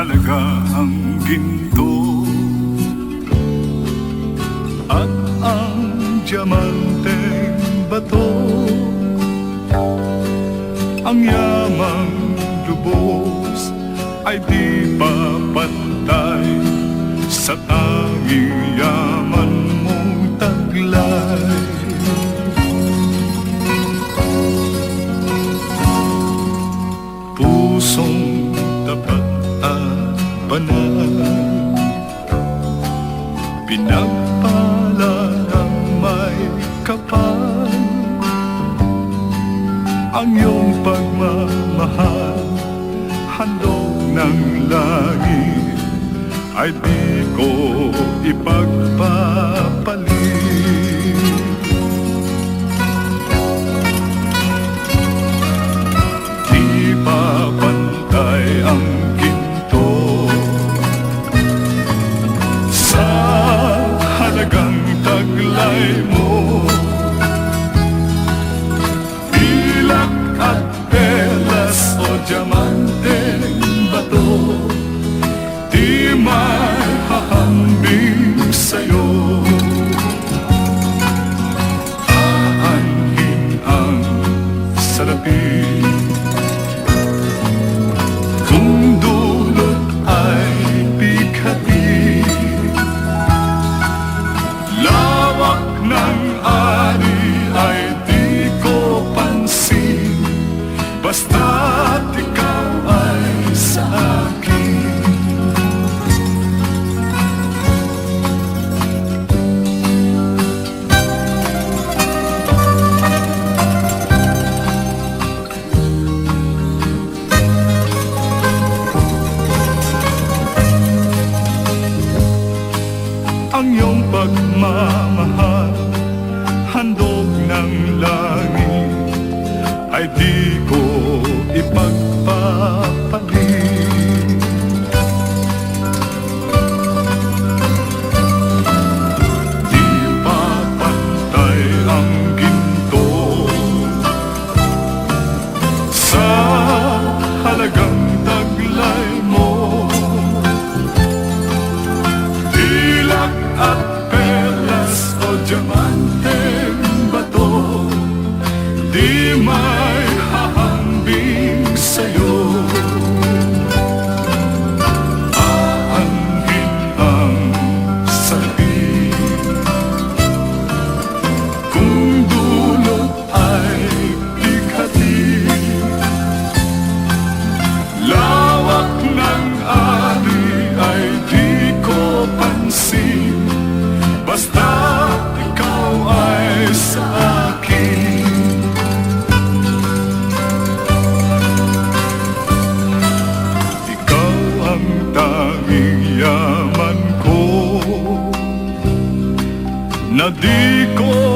Halaga ang ginto At ang diamanteng ay di papantay Sa tanging yaman mong taglay. Pusong tapat at banal. Pinagpala ng may kapal. Ang iyong pagmamahal Handog ng langit Ay di ko ipagpapalit Di pa pantay ang ginto? Sa halagang taglay mo Pilak at o diamanteng ang iyong pagmamahal Handog ng langit ay di ko ipagpapalit Di pa pantay ang ginto. Sa halagang mo Pilak at Nadico.